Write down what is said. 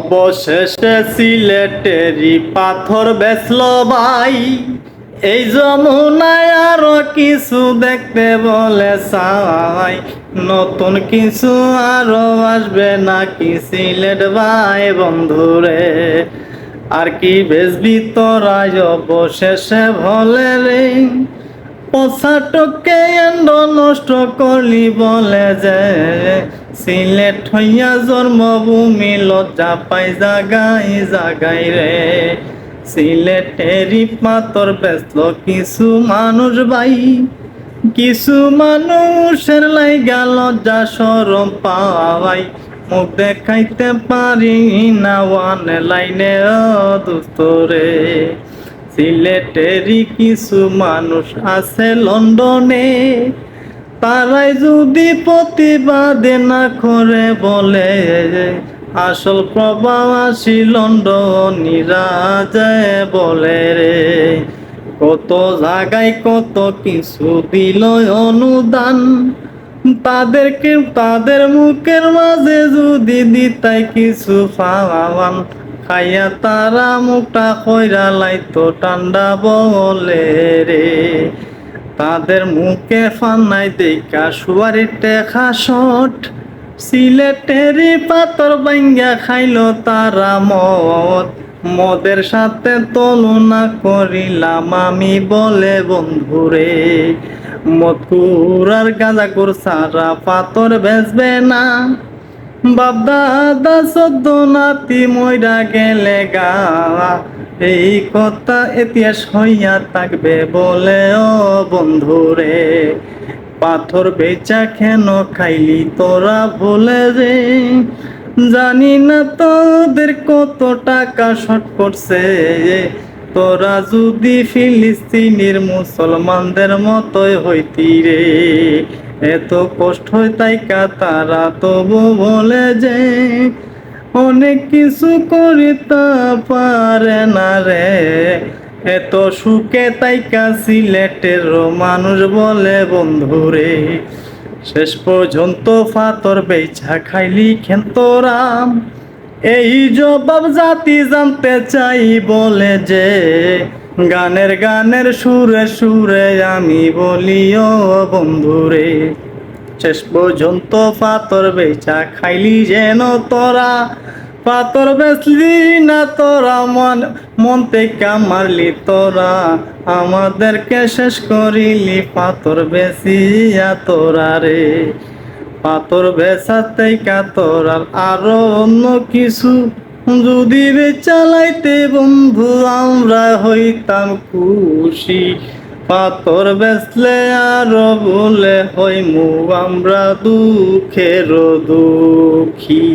অবশেষে সিলেটেরি পাথর বেসল ভাই। এই যমুনায় আরও কিছু দেখতে বলে চাই। নতুন কিছু আরও আসবে নাকি সিলেট ভাই বন্ধুরে? আর কি বেসবি তোরাই অবশেষে ভলে রে? পশাটকে এন্ড নষ্ট করলি বলে যে সিলেট হইয়া জন্মভূমি লজ্জা পাই জাগাই জাগাই রে। সিলেটেরই পাতর ব্যস্ত কিছু মানুষ ভাই। কিছু মানুষের লাইগা লজ্জা সরম পাওয়াই। মুখ দেখাইতে পারি না ওয়ান লাইনে দুস্তরে সিলেটেরই কিছু মানুষ আছে লন্ডনে। তারাই যদি প্রতিবাদে না করে বলে, আসল প্রবাসী লন্ডনীরা যায় বলে রে, কত জায়গায় কত কিছু দিল অনুদান, তাদেরকে, তাদের মুখের মাঝে যদি দিতাই কিছু পাওয়ান, খাইয়া তারা মুখটা কইরা লাইতো ঠান্ডা বলে রে। তাদের মুখে ফান্নাই দেখা, সুয়ারি টেখা শট। সিলেটেরি পাতর বাঙ্গা খাইল তারা মদ। মদের সাথে তুলনা করিলাম আমি বলে, বন্ধুরে মধুর আর গাঁজাকুর সারা পাতর বেচবে না। বাপ দাদা সদ্য নাতি ময়রা গেলে গা এই কথা ইতিহাস হইয়া থাকবে বলে, ও বন্ধুরে, পাথর বেচা কেন খাইলি তোরা বলে রে? জানি না তোদের কত টাকা শর্ট করছে। তোরা যদি ফিলিস্তিনির মুসলমানদের মতোই হইতি রে, এত কষ্ট হয় তাইকা তারা তবু বলে যে অনেক কিছু করিতে পারে না রে। এত সুখে তাইকা সিলেটের মানুষ বলে বন্ধুরে শেষ পর্যন্ত ফাতর বেচা খাইলি খেন্তরাম এই জবাব জাতি জানতে চাই বলে যে, গানের গানের সুরে সুরে আমি বলিও বন্ধুরে শেষ পর্যন্ত পাতর বেচা খাইলি যেন তোরা। পাতর বেচলি না তোরা, মন মন থেকে মারলি তোরা। আমাদেরকে শেষ করিলি পাতর বেচিয়া তোরা রে। পাথর বেচাতে কাতরার আরও অন্য কিছু। যদি বেচালাইতে বন্ধু, আমরা হইতাম খুশি। পাথর বেসলে আরও বলে হইমু আমরা দুঃখের দুঃখী।